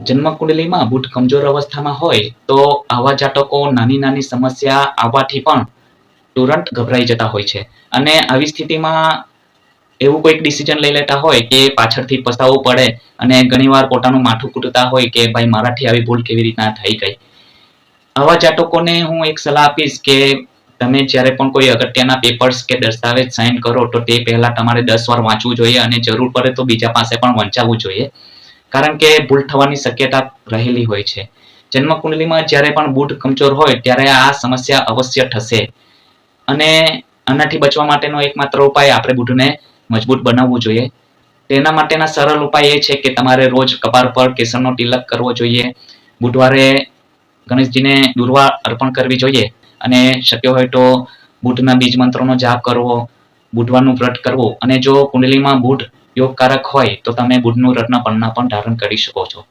જન્મ બુટ કમજોર અવસ્થામાં હોય તો આવા જાતકો નાની નાની સમસ્યા આવવાથી પણ તુરંત ગભરાઈ જતા હોય છે. અને આવી સ્થિતિમાં એવું કોઈક ડિસિઝન લઈ લેતા હોય કે પાછળથી પસ્તાવવું પડે અને ઘણીવાર પોતાનું માથું કૂટતા હોય કે ભાઈ મારાથી આવી ભૂલ કેવી રીતના થઈ ગઈ. આવા જાતકોને હું એક સલાહ આપીશ કે તમે જ્યારે પણ કોઈ અગત્યના પેપર્સ કે દસ્તાવેજ સાઇન કરો તો તે પહેલા તમારે દસ વાર વાંચવું જોઈએ અને જરૂર પડે તો બીજા પાસે પણ વંચાવવું જોઈએ. કારણ કે ભૂલ થવાની શક્યતા રહેલી હોય છે. જન્મ કુંડલીમાં જ્યારે પણ બુટ કમજોર હોય, ત્યારે આ સમસ્યા અવશ્ય થશે. અને આનાથી બચવા માટેનો એકમાત્ર ઉપાય આપણે બુટને મજબૂત બનાવવું જોઈએ. તેના માટેના સરળ ઉપાય એ છે કે તમારે રોજ કપાળ પર કેસરનો તિલક કરવો જોઈએ. બુધવારે ગણેશજીને દુર્વા અર્પણ કરવી જોઈએ. અને શક્ય હોય તો બુટના બીજ મંત્રોનો જાપ કરવો, બુધવારનું વ્રત કરવું. અને જો કુંડલીમાં બુધ યોગકારક હોય તો તમે બુધનું રત્ન પન્ના પણ ધારણ કરી શકો છો.